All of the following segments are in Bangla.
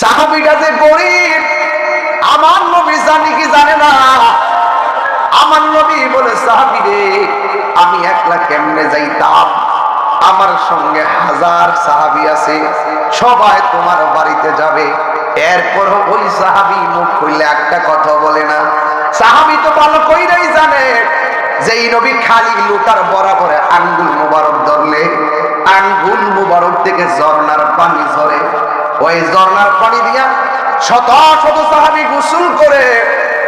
সাহাবিটা যে গরিব আমার নবী জানি কি জানে না? আমার নবী বলে সাহাবি রে আমি একলা কেমনে যাইতাম? আমার সঙ্গে হাজার সাহাবি আছে, সবাই তোমার বাড়িতে যাবে। এরপর ওই সাহাবি মুখ খুললে একটা কথা বলে না। সাহাবি তো ভালো কইরাই জানে যে এই নবী খালি লুকার বরাবরে আঙ্গুল মুবারক ধরলে, আঙ্গুল মুবারক থেকে ঝর্ণার পানি ঝরে। ওই ঝর্ণার পানি দিয়া শত শত সাহাবি গোসল করে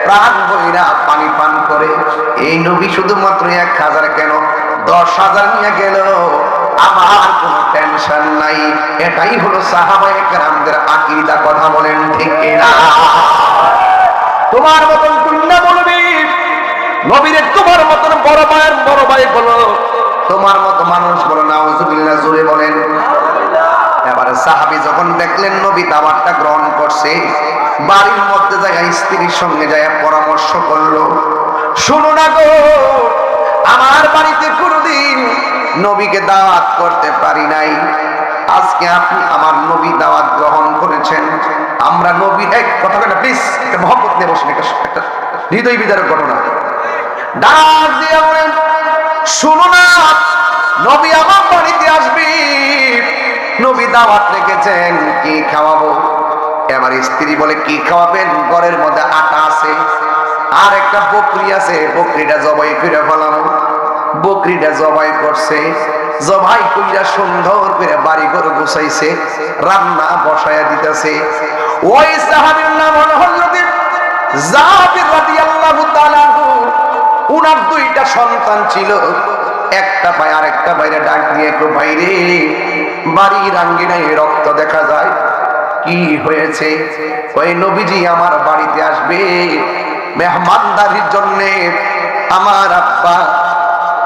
প্রাণ বইরা পানি পান করে। এই নবী শুধুমাত্র এক হাজার কেন? দশ হাজার নিয়ে গেল। আমার কোন টেনশন নাই। এটাই হলো কেরামদের আকিদা, কথা বলেন ঠিক না তোমার মতন তুল্লা বলবি, নবীরে তোমার মতন বড় ভাইয়ের বড় ভাই বলো। তোমার মতো মানুষ বলো না জুড়ে বলেন। এবারে সাহাবি যখন দেখলেন নবী দাওয়াতটা গ্রহণ করছে, বাড়ির মধ্যে জায়গায় স্ত্রীর সঙ্গে যায় পরামর্শ করল, শুনো না গো, আমার বাড়িতে কোনোদিন নবীকে দাওয়াত করতে পারি নাই। আজকে আপনি আমার নবী দাওয়াত গ্রহণ করেছেন। আমরা নবীর এক কথা না, প্লিজ, একটা মহব্বত নিয়ে বসেন একটা হৃদয় বিদারক ঘটনা। ডাক দিয়ে বলেন, শুনো না, নবী আমার বাড়িতে আসবি। নবী দাওয়াত রেখেছেন, কি খাওয়াবো? এবার স্ত্রী বলে, কি খাওয়াবেন? ঘরের মধ্যে আটা আছে, আর একটা বকরি আছে, বকরিটা জবাই করে ফেলাম। বকরিটা জবাই করছে, জবাই কইরা সুন্দর করে বাড়ি ঘর গুছাইছে, রান্না বসায়া দিতেছে। ওই সাহাবীর নাম হলো হযরত জাবির রাদিয়াল্লাহু তাআলা উনার দুইটা সন্তান ছিল, একটা ভাই আর একটা বাইরে ডাক দিয়ে, একটু বাইরে। বাড়ির আঙ্গিনায় রক্ত দেখা যায়। কি হয়েছে? ওই নবীজি আমার বাড়িতে আসবে। মেহমানদারির জন্য আমার আব্বা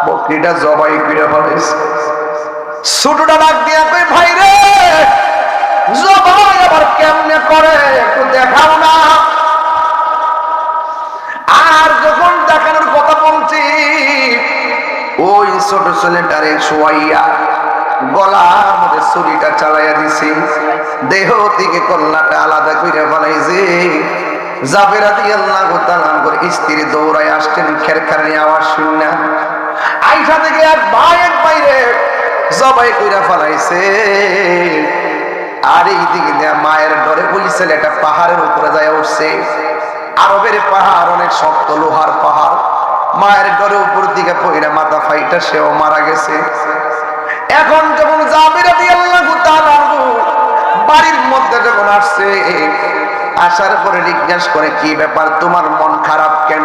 বকরিটা জবাই করে ফেলেছে ছোটটা ডাক দিয়া কই ভাই রে, জবাই আবার কেমনে করে? একটু দেখাও না। আর যখন দেখানোর কথা বলছি, ওই ছোট ছেলেটারে শোয়াইয়া গলার মধ্যে ছুরিটা চালাইয়া দিছি। দেহ থেকে কল্লাটা আলাদা ফেলাইছে জাবেরা করে স্ত্রী দৌড়ায় আসছেন আওয়াজ বাইরে জবাই কইরা ফেলাইছে। আর এই দিকে মায়ের ডরে ওই ছেলেটা পাহাড়ের উপরে যায় উঠছে। আরবের পাহাড়, অনেক শক্ত লোহার পাহাড়। মায়ের ডরে উপর দিকে পইরা মাথা ফাইটা, সেও মারা গেছে। এখন যখন জাবিরা আল্লাহ বাড়ির মধ্যে যখন আসছে, আসার পরে জিজ্ঞাসা করে, কি ব্যাপার, তোমার মন খারাপ কেন?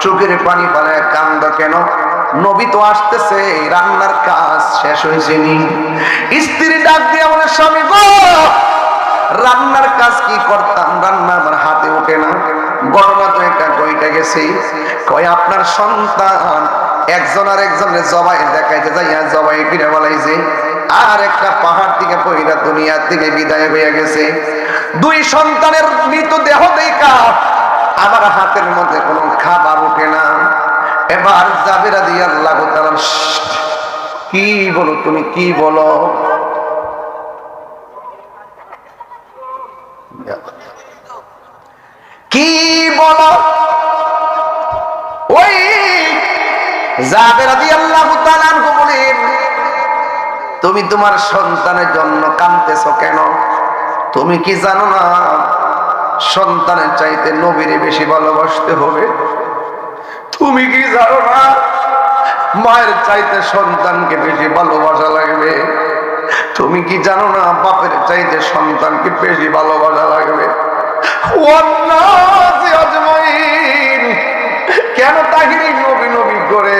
চোখের পানি পালায় কান্দ কেন? নবী তো আসতেছে, রান্নার কাজ শেষ হয়েছে নি। স্ত্রী ডাক দিয়ে বলে, স্বামী গো, রান্নার কাজ কি করতাম? রান্না আমার হাতে ওঠে না। ঘটনা তো একটা কইটা গেছে। কয়, আপনার সন্তান একজন আর একজনের জবাই দেখাইতে যাইয়া জবাই ফিরে বলাইছে, আর একটা পাহাড় থেকে পহিলা দুনিয়ার থেকে বিদায় হয়ে গেছে। দুই সন্তানের মৃত দেহ দেখা, আমার হাতের মধ্যে কোনো খাবার ওঠে না। এবার জাবেরা দিয়ে আল্লাহ তাআলা কি বলো তুমি, কি বলো? কি বলো? তুমি তোমার সন্তানের জন্য কাঁদতেছো কেন? তুমি কি জানো না সন্তানের চাইতে নবীরে বেশি ভালোবাসতে হবে? তুমি কি জানো না মায়ের চাইতে সন্তানকে বেশি ভালোবাসা লাগবে? তুমি কি জানো না বাপের চাইতে সন্তানকে বেশি ভালোবাসা লাগবে? আজমাইন। কেন তাহিরি নবী নবী করে?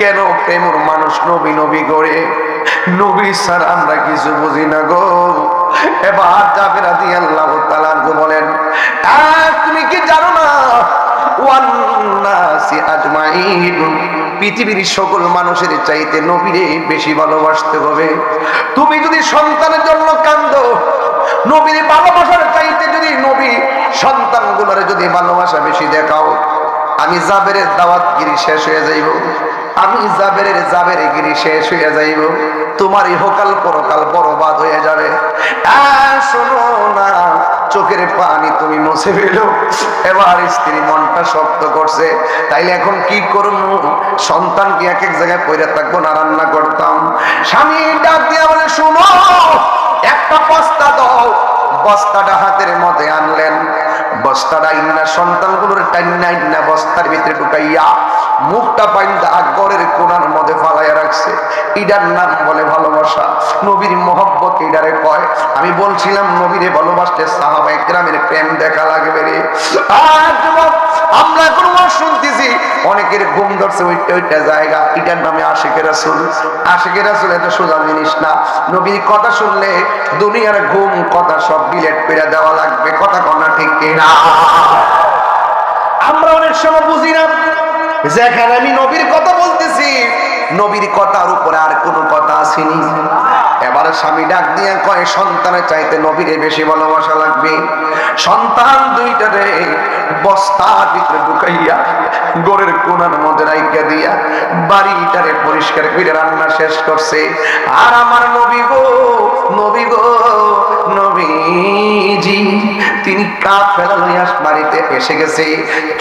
কেন প্রেমর মানুষ নবী নবী করে? নবী স্যার আমরা কিছু বুঝি না গো। এবার যাবে রাদি আল্লাহ তালানকে বলেন তুমি কি জানো না? পৃথিবীর সকল মানুষের চাইতে নবীরে বেশি ভালোবাসতে হবে। তুমি যদি সন্তানের জন্য কান্দো নবীর ভালোবাসার চাইতে যদি নবী সন্তানগুলোর যদি ভালোবাসা বেশি দেখাও আমি জাবেরের দাওয়াতগিরি শেষ হয়ে যাইব। আমি জাবেরের জাবের গিরি শেষ হয়ে যাইব। তোমার ইহকাল পরকাল বরবাদ হয়ে যাবে। না পানি তুমি মুছে ফেলো। এবার স্ত্রী মনটা শক্ত করছে। তাইলে এখন কি করব সন্তানকে এক এক জায়গায় পড়ে থাকব না, রান্না করতাম। স্বামী ডাক দিয়া বলে, শুনো, একটা বস্তা দাও। বস্তাটা হাতের মধ্যে আনলেন। ইন্না বস্তার ভিতরে ঢুকাইয়া মুখটা পাইন্দা গড়ের কোনার মধ্যে রাখছে ইডার নাম বলে ভালোবাসা। নবীর মহব্বত ইডারে কয়। আমি বলছিলাম, নবীরে ভালোবাসতে সাহাবাই গ্রামের প্রেম দেখা লাগবে রে। আমরা কোন শুনতেছি। অনেকের ঘুম ধরছে ওইটা ওইটা জায়গা। এটার নামে আশেকের রাসুল। আশেকের রাসুল এটা সোজা জিনিস না। নবীর কথা শুনলে দুনিয়ার ঘুম, কথা সব বিলেট পেরে দেওয়া লাগবে। কথা কন্যা ঠিক কিনা? আমরা অনেক সময় বুঝি না। যেখানে আমি নবীর কথা বলতেছি নবীর কথার উপরে আর কোনো কথা আসেনি। এবার স্বামী ডাক দিয়ে কয়, সন্তানের চাইতে নবীরে বেশি ভালোবাসা লাগবে? সন্তান দুইটারে বস্তার ভিতরে ঢুকাইয়া, গড়ের কোনার মধ্যে রাইকা দিয়া, বাড়িটারে পরিষ্কার করে রান্না শেষ করছে। আর আমার নবী গো নবী গো, নবীজি তিনি কাপ ফেলা লইয়া বাড়িতে এসে গেছে।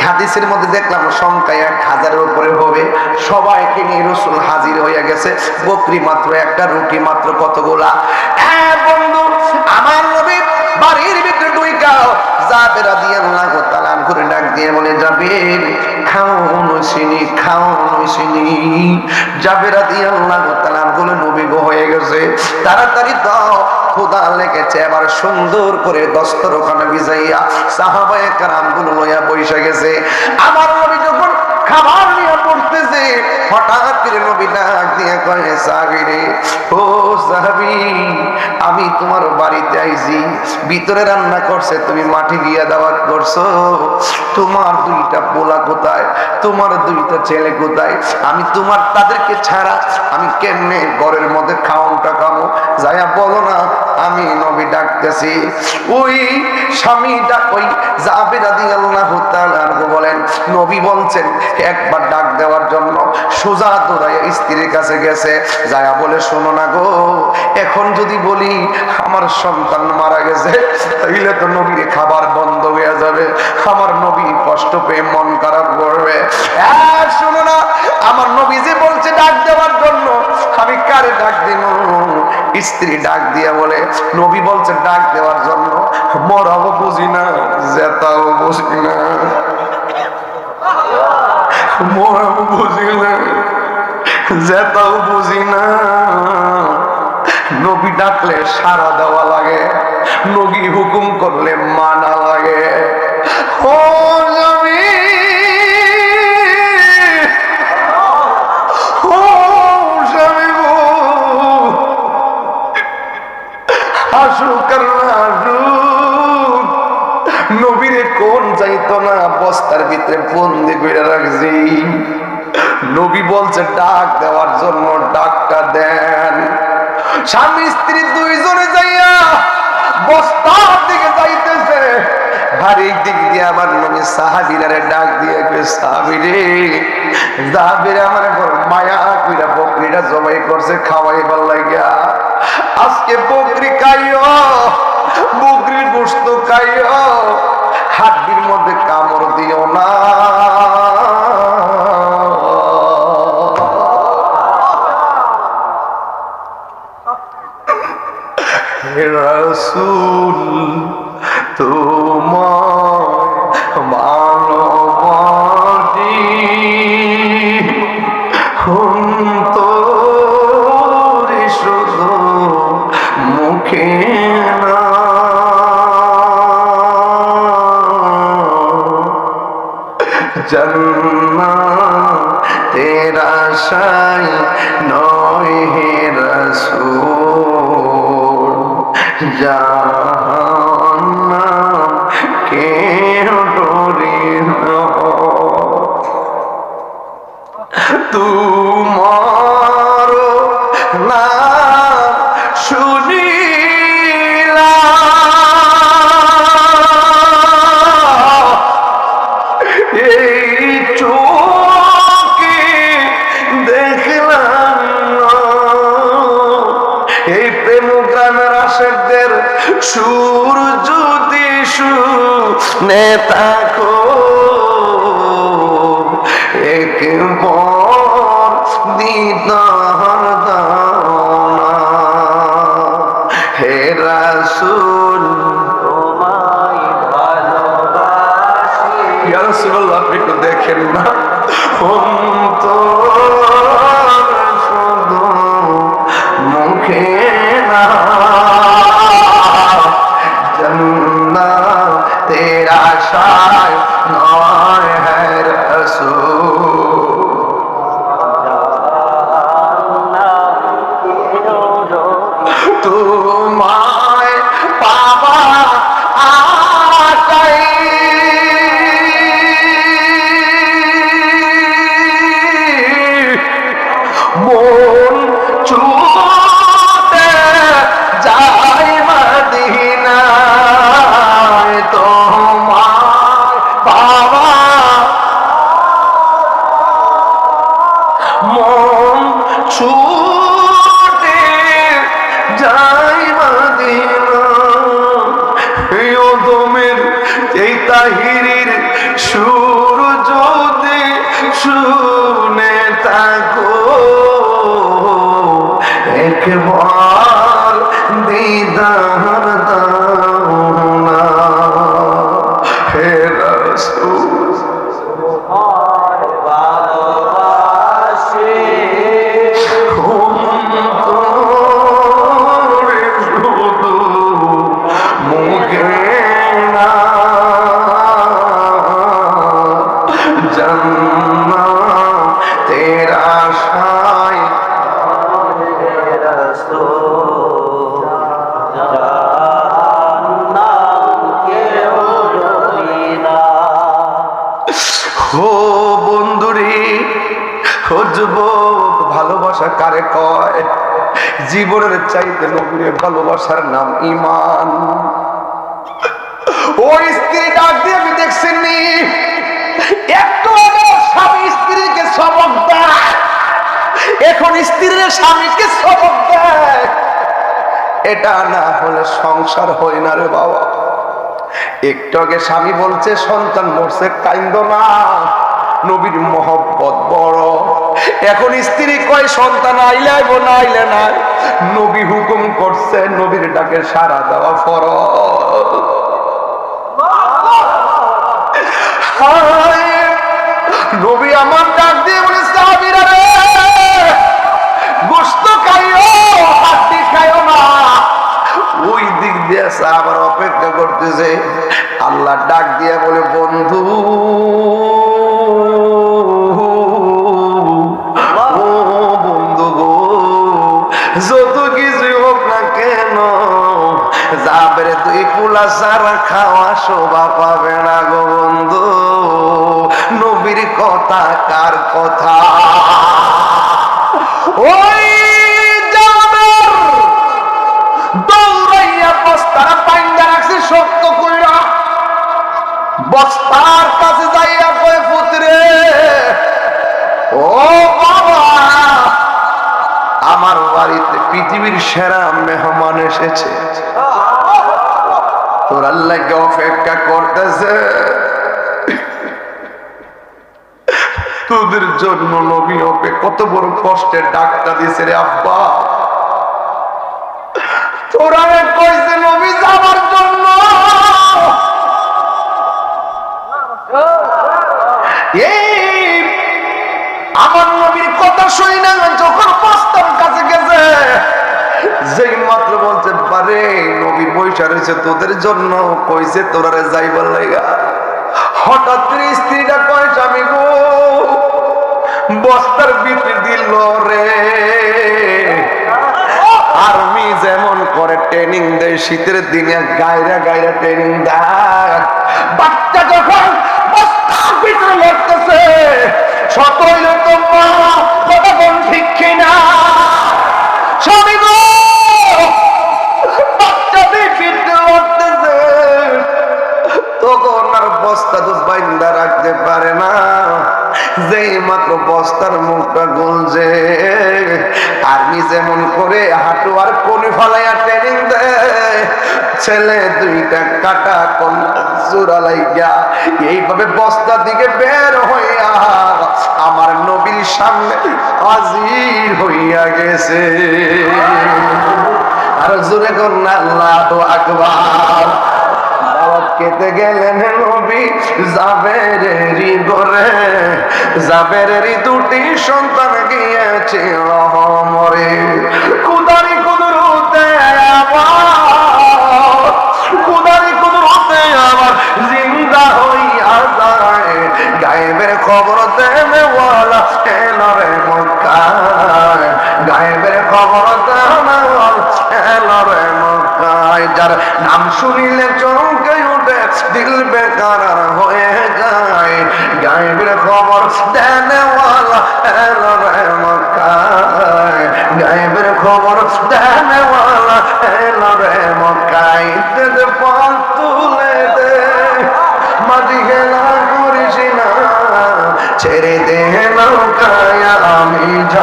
হাদিসের মধ্যে দেখলাম সংখ্যায় এক হাজারের উপরে হবে। সবাইকে নিয়ে রসুল হাজির হইয়া গেছে। বকরি মাত্র একটা, রুটি মাত্র কতগুলা? হ্যাঁ বন্ধু, আমার নবী বাড়ির ভিতরে করে ডাক দিয়ে বলে খাও খাও যাবে হয়ে গেছে। তাড়াতাড়ি দাও লেগেছে, এবার সুন্দর করে দস্তর ওখানে বিজাইয়া সাহাবায়ে কারামগুলো লইয়া বৈশা গেছে। খাবার নিয়ে পড়তেছে হঠাৎ করে নবী ডাক দিয়ে কয়ে সাহাবি ও সাহাবি, আমি তোমার বাড়িতে আইছি, ভিতরে রান্না করছে, তুমি মাঠে গিয়া দাওয়াত করছ, তোমার দুইটা পোলা কোথায়, তোমার দুইটা ছেলে কোথায়, আমি তোমার তাদেরকে ছাড়া আমি কেমনে ঘরের মধ্যে খাওয়ানটা খামো? যাইয়া বলো না, আমি নবী ডাকতেছি। ওই স্বামী ডাক ওই যাবে রাদি আল্লাহ বলেন, নবী বলছেন, একবার ডাক দেওয়ার জন্য সোজা দৌড়াইয়া স্ত্রীর কাছে গেছে। যায়া বলে, শোনো না গো, এখন যদি বলি আমার সন্তান মারা গেছে, তাইলে তো নবীর খাবার বন্ধ হয়ে যাবে। আমার নবী কষ্ট পেয়ে মন খারাপ করবে। শোনো না, আমার নবী যে বলছে ডাক দেওয়ার জন্য, আমি কারে ডাক দিব? স্ত্রী ডাক দিয়া বলে, নবী বলছে ডাক দেওয়ার জন্য, মরাও বুঝি না, জেতাও বুঝি না। মরাও বুঝি না, জেতাও বুঝি না। নবী ডাকলে সারা দেওয়া লাগে, নবী হুকুম করলে মানা লাগে। ও গো আসুক আসুক, নবীরে কোন যাইতো না বস্তার ভিতরে বন্দি করে রাখছি, নবী বলছে, ডাক দেওয়ার জন্য ডাকটা দেন। স্বামী স্ত্রী দুইজনে যাইয়া বস্তার দিকে যাইতেছে। করছে খাওয়াই লাগিয়া আজকে বকরি খাইও, বকরির গোস্ত খাইও হাড্ডির মধ্যে কামড় দিও না। রসুল তোমার সাই নয় হে রসূল জাহান্নাম এক দিদার দাও হে রাসূল ইয়া রাসূলুল্লাহ আপনি দেখেন না। অন্তর তোমায় তাহিরির সুর যদি ভালোবাসা কারে কয়? জীবনের চাইতে নবীরে ভালোবাসার নাম ইমান ওই স্ত্রী, ডাক দিয়ে আমি দেখছিনি একটু স্বামী স্ত্রীকে সবক দেয়। এখন স্ত্রীর স্বামীকে সবক দেয়। এটা না হলে সংসার না রে বাবা। একটু আগে স্বামী বলছে, সন্তান মরছে, কাইন্দ না। নবীর মহব্বত বড়। এখন স্ত্রী কয়, সন্তান আইলে না আইলে না নবী হুকুম করছে, নবীর ডাকে সারা দেওয়া ফর নবী আমার ডাক দিয়ে বলে সাহাবীরা রে গোস্ত খাইও হাড্ডি খাইও না। ওই দিক দিয়ে আবার অপেক্ষা করতেছে। আল্লাহ ডাক দিয়ে বলে, বন্ধু পৃথিবীর সেরা মেহমান এসেছে। তোর আল্লাহকে অপেক্ষা করতেছে। তোদের জন্য নবী হবে কত বড় কষ্টের ডাক্তার দিছে রে আব্বা। তোরা কইছে নবী যাবার জন্য। আমার নবীর কথা শুই না যখন প্রস্তাব কাছে গেছে বলতে পারে নবী বৈশা রয়েছে তোদের জন্য কইছে যাইবার লাইগা। হঠাৎ স্ত্রীটা গো, বস্তার দিল রে। আর্মি যেমন করে ট্রেনিং দেয়, শীতের দিনে গায়রা গায়রা ট্রেনিং দেয়। বাচ্চা যখন বস্তার ভিতরে লড়তেছে শত হইল তো মা গো বাইন্দা রাখতে পারে না। যেই মাত্র বস্তার মুখটা গুলছে আর যেমন করে হাঁটু আর কোনি ফালাইয়া ট্রেনিং দেয়, ছেলে দুইটা কাটা কোন জোড়া লাইগা, এইভাবে বস্তা দিকে বের হইয়া আমার নবীর সামনে হাজির হইয়া গেছে। আর জোরে কন্যা আল্লাহ আকবার। খেতে গেলেন নবী জাবেরেরই ঘরে জাবেরেরই দুটি সন্তান গিয়েছিল মরে কুদারি কুদরুতে আবার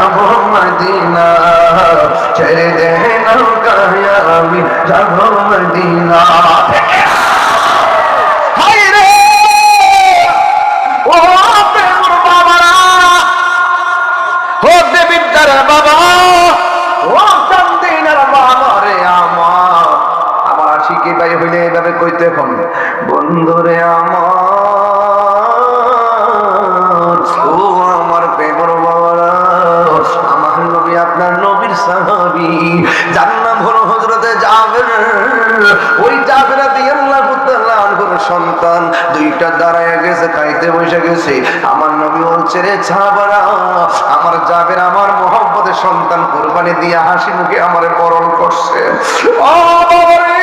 যাব মদিনা। ছেড়ে দে নৌকায় আমি মদিনা। নবীর সাহাবি। হলো ওই দিয়ে আল্লাহ আনহুর সন্তান দুইটা দাঁড়ায় গেছে, খাইতে বসে গেছে। আমার নবী বলছে, রে ছাবারা আমার জাবের আমার মোহাম্মদের সন্তান কোরবানি দিয়ে হাসি মুখে আমারে বরণ করছে। ও বাবা রে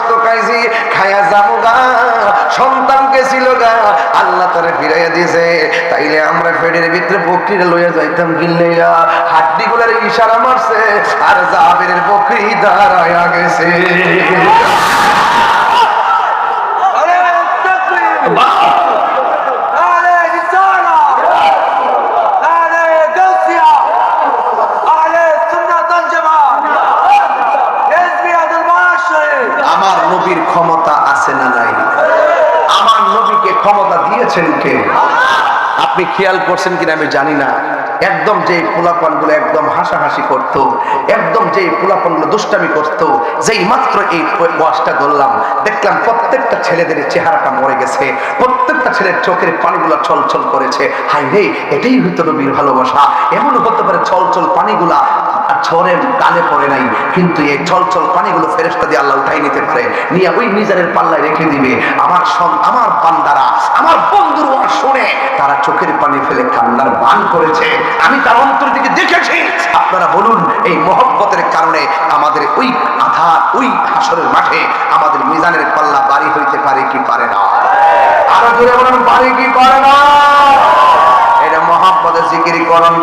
গোস্ত খাইছি খায়া যাব গা। সন্তান গেছিল গা। আল্লাহ তারা ফিরাইয়া দিয়েছে। তাইলে আমরা ফেডের ভিতরে বকরিরে লইয়া যাইতাম গিল্লাইয়া। হাড্ডি গুলার ইশারা মারছে আর জাবের বকরি দাঁড়ায়া গেছে। আরে তাকবীর আরে রিসালা আরে গাউসিয়া আরে সুন্নাত আল জামাত হিজবি আব্দুল মাশারি আমার নবীর ক্ষমতা আছে না নাই আমার নবীকে ক্ষমতা দিয়েছেন কে আপনি খেয়াল করছেন কিনা আমি জানি না। একদম যে পোলাপানগুলো একদম হাসাহাসি করত, একদম যে পোলাপানগুলো দুষ্টামি করত, যেই মাত্র এই ওয়াশটা ধরলাম দেখলাম প্রত্যেকটা ছেলেদের চেহারাটা মরে গেছে, প্রত্যেকটা ছেলের চোখের পানিগুলো ছলছল করেছে। হাই রে, এটাই হইতো নবীর ভালোবাসা। এমন হতে পারে ছলছল পানিগুলা আর ঝড়ের গালে পড়ে নাই। কিন্তু এই চলচল পানিগুলো ফেরেস্তা দিয়ে আল্লাহ উঠাই নিতে পারে। নিয়ে ওই পাল্লায় রেখে দিবে। আমার সন- আমার বান্দারা, আমার বন্ধুরা শুনে তারা চোখের পানি ফেলে বান করেছে। আমি তার অন্তর দেখেছি। আপনারা বলুন, এই মহব্বতের কারণে আমাদের ওই আধার ওই হাসরের মাঠে আমাদের মিজানের পাল্লা বাড়ি হইতে পারে কি পারে না? আরও বলুন পারে কি পারে না? এটা মোহাম্মদের জিকিরি করুন